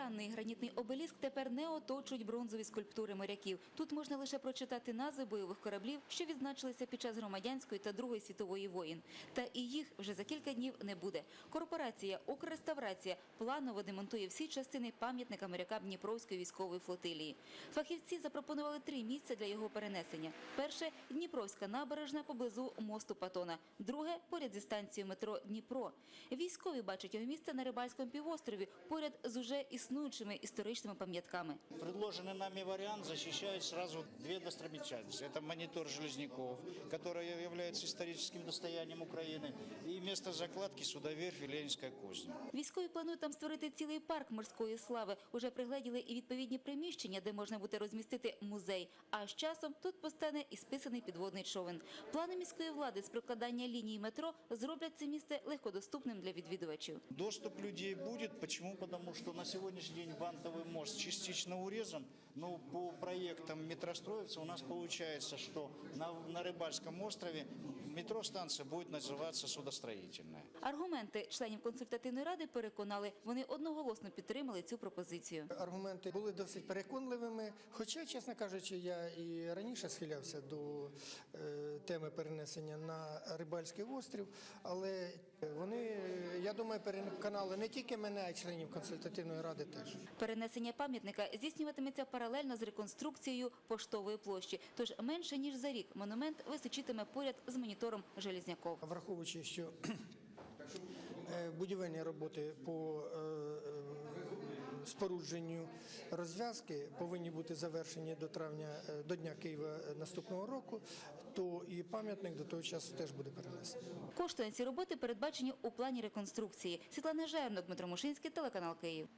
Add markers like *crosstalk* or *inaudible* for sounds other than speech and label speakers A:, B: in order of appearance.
A: Семигранний гранітний обеліск тепер не оточують бронзові скульптури моряків. Тут можна лише прочитати назви бойових кораблів, що відзначилися під час громадянської та Другої світової воїн. Та і їх вже за кілька днів не буде. Корпорація «Укрреставрація» планово демонтує всі частини пам'ятника моряка Дніпровської військової флотилії. Фахівці запропонували три місця для його перенесення. Перше – Дніпровська набережна поблизу мосту Патона. Друге – поряд зі станцією метро Дніпро. Військові бачать його місце на Рибальському півострові, поряд з уже існуючими історичними пам'ятками.
B: Предложенный нами вариант защищает сразу две достопримечательности. Это монитор Железняков, который является историческим достоянием Украины, и место закладки судоверфи Ленинская кузня.
A: Військові планують там створити цілий парк морської слави. Уже пригледіли і відповідні приміщення, де можна буде розмістити музей. А з часом тут постане і списаний підводний човен. Плани міської влади з прокладання лінії метро зроблять це місце легкодоступним для відвідувачів.
B: Доступ людей будет. Почему? Потому что на сегодняшний день вантовый мост частично урезан. Но по проектам метростроевца у нас получается, что на, на Рыбальском острове метростанция будет называться судостроительная.
A: Аргументи членів консультативної ради переконали, вони одноголосно підтримали цю пропозицію.
C: Аргументи були досить переконливими. Хоча, чесно кажучи, я і раніше схилявся до е, теми перенесення на Рибальський острів, але вони, я думаю, переконали не тільки мене, а й членів консультативної ради теж.
A: Перенесення пам'ятника здійснюватиметься паралельно з реконструкцією поштової площі. Тож менше ніж за рік монумент височитиме поряд з монітором Железняков.
C: Враховуючи, що *clears throat* е, будівельні роботи по е, е, спорудженню розв'язки повинні бути завершені до травня е, до Дня Києва наступного року, то і пам'ятник до того часу теж буде перенесений.
A: Кошти на ці роботи передбачені у плані реконструкції. Світлана Жернок, Дмитро Мушинський, телеканал Київ.